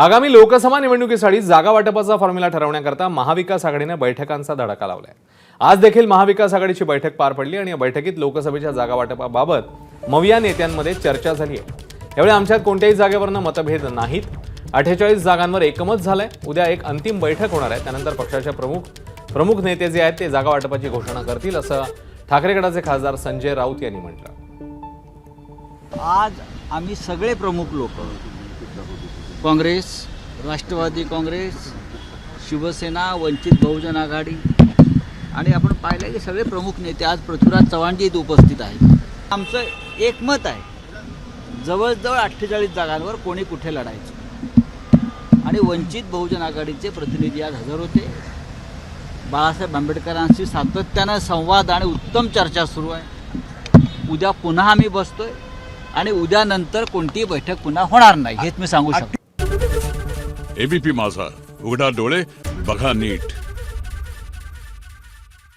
आगामी लोकसभा निवडणुकीसाठी जागा वाटपाचा फॉर्म्युला ठरवण्याकरता महाविकास आघाडीने बैठकांचा धडाका लावलाय. आज देखील महाविकास आघाडीची बैठक पार पडली आणि या बैठकीत लोकसभेच्या जागा वाटपाबाबत मविया नेत्यांमध्ये चर्चा झाली आहे. यावेळी आमच्यात कोणत्याही जागेवरनं मतभेद नाहीत. अठ्ठेचाळीस जागांवर एकमत झालंय. उद्या एक अंतिम बैठक होणार आहे. त्यानंतर पक्षाच्या प्रमुख प्रमुख नेते जे आहेत ते जागा वाटपाची घोषणा करतील असं ठाकरे गटाचे खासदार संजय राऊत यांनी म्हटलं. आज आम्ही सगळे प्रमुख लोक काँग्रेस राष्ट्रवादी काँग्रेस शिवसेना वंचित बहुजन आघाडी. आणि आपण पाहिलं की सगळे प्रमुख नेते आज पृथ्वीराज चव्हाणजी इथे उपस्थित आहेत. आमचं एकमत आहे जवळजवळ अठ्ठेचाळीस जागांवर कोणी कुठे लढायचं. आणि वंचित बहुजन आघाडीचे प्रतिनिधी आज हजर होते. बाळासाहेब आंबेडकरांशी सातत्यानं संवाद आणि उत्तम चर्चा सुरू आहे. उद्या पुन्हा आम्ही बसतोय. आणि उद्यानंतर कोणतीही बैठक पुन्हा होणार नाही हेच मी सांगू शकतो. एबीपी माझा उघडा डोळे बघा नीट.